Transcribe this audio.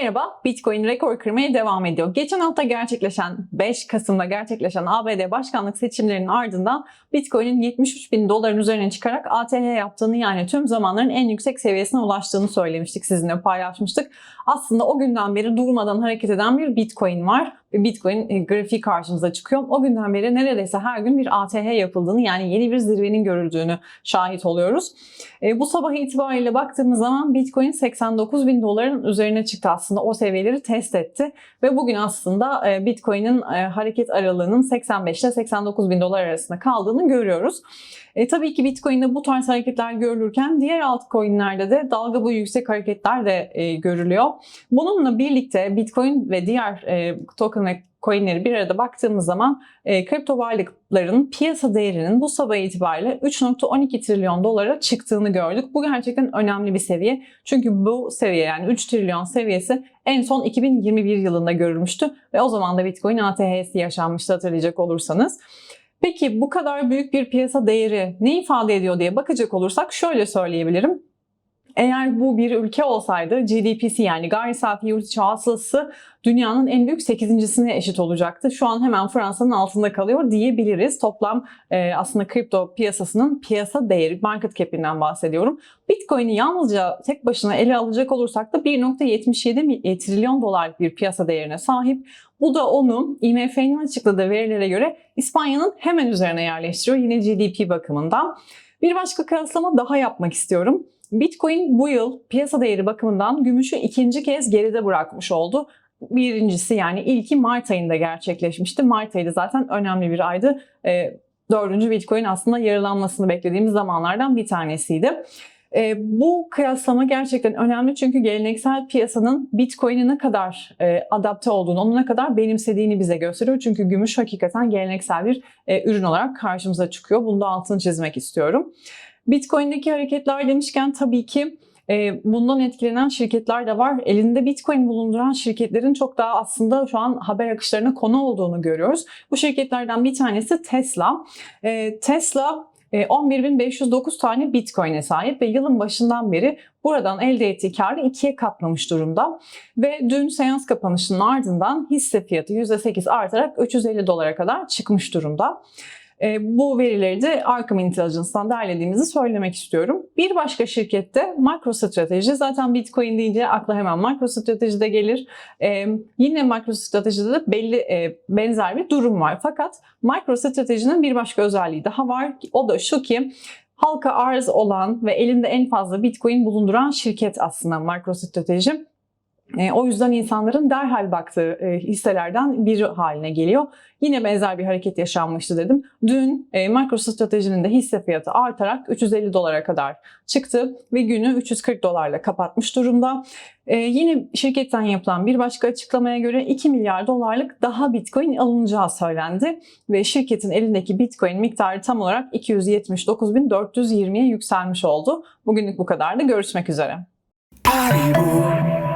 Merhaba, Bitcoin rekor kırmaya devam ediyor. Geçen hafta gerçekleşen, 5 Kasım'da gerçekleşen ABD başkanlık seçimlerinin ardından Bitcoin'in 73 bin doların üzerine çıkarak ATH yaptığını yani tüm zamanların en yüksek seviyesine ulaştığını söylemiştik, sizinle paylaşmıştık. Aslında o günden beri durmadan hareket eden bir Bitcoin var Bitcoin e, grafiği karşımıza çıkıyor. O günden beri neredeyse her gün bir ATH yapıldığını yani yeni bir zirvenin görüldüğünü şahit oluyoruz. E, bu sabah itibariyle baktığımız zaman Bitcoin 89 bin doların üzerine çıktı aslında o seviyeleri test etti ve bugün aslında e, Bitcoin'in hareket aralığının 85 ile 89 bin dolar arasında kaldığını görüyoruz. E, tabii ki Bitcoin'de bu tarz hareketler görülürken diğer altcoin'lerde de dalga boyu yüksek hareketler de e, görülüyor. Bununla birlikte Bitcoin ve diğer e, token ve coinleri bir arada baktığımız zaman e, kripto varlıkların piyasa değerinin bu sabah itibariyle 3.12 trilyon dolara çıktığını gördük. Bu gerçekten önemli bir seviye. Çünkü bu seviye yani 3 trilyon seviyesi en son 2021 yılında görülmüştü ve o zaman da Bitcoin ATH'si yaşanmıştı hatırlayacak olursanız. Peki bu kadar büyük bir piyasa değeri ne ifade ediyor diye bakacak olursak şöyle söyleyebilirim. Eğer bu bir ülke olsaydı GDP'si yani gayri safi yurt içi hasılası dünyanın en büyük 8.sine eşit olacaktı. Şu an hemen Fransa'nın altında kalıyor diyebiliriz. Toplam e, aslında kripto piyasasının piyasa değeri, market cap'inden bahsediyorum. Bitcoin'i yalnızca tek başına ele alacak olursak da 1.77 trilyon dolarlık bir piyasa değerine sahip. Bu da onu IMF'nin açıkladığı verilere göre İspanya'nın hemen üzerine yerleştiriyor yine GDP bakımından. Bir başka kıyaslama daha yapmak istiyorum. Bitcoin bu yıl piyasa değeri bakımından gümüşü ikinci kez geride bırakmış oldu. Birincisi yani ilki Mart ayında gerçekleşmişti. Mart ayı da zaten önemli bir aydı. E, dördüncü Bitcoin aslında yarılanmasını beklediğimiz zamanlardan bir tanesiydi. E, bu kıyaslama gerçekten önemli çünkü geleneksel piyasanın Bitcoin'e ne kadar e, adapte olduğunu, onu ne kadar benimsediğini bize gösteriyor. Çünkü gümüş hakikaten geleneksel bir e, ürün olarak karşımıza çıkıyor. Bunu da altını çizmek istiyorum. Bitcoin'deki hareketler demişken tabii ki e, bundan etkilenen şirketler de var. Elinde Bitcoin bulunduran şirketlerin çok daha aslında şu an haber akışlarına konu olduğunu görüyoruz. Bu şirketlerden bir tanesi Tesla. E, Tesla 11.509 e, tane Bitcoin'e sahip ve yılın başından beri buradan elde ettiği karı ikiye katlamış durumda. Ve dün seans kapanışının ardından hisse fiyatı %8 artarak 350 dolara kadar çıkmış durumda. E, bu verileri de Arkham Intelligence'dan derlediğimizi söylemek istiyorum. Bir başka şirkette MicroStrategy zaten Bitcoin deyince akla hemen MicroStrategy de gelir. E, yine MicroStrategy'de de belli e, benzer bir durum var. Fakat MicroStrategy'nin bir başka özelliği daha var. O da şu ki halka arz olan ve elinde en fazla Bitcoin bulunduran şirket aslında MicroStrategy. E, o yüzden insanların derhal baktığı e, hisselerden biri haline geliyor. Yine benzer bir hareket yaşanmıştı dedim. Dün e, MicroStrategy'nin de hisse fiyatı artarak 350 dolara kadar çıktı ve günü 340 dolarla kapatmış durumda. Yine şirketten yapılan bir başka açıklamaya göre 2 milyar dolarlık daha Bitcoin alınacağı söylendi ve şirketin elindeki Bitcoin miktarı tam olarak 279.420'ye yükselmiş oldu. Bugünlük bu kadar da görüşmek üzere. Party boy.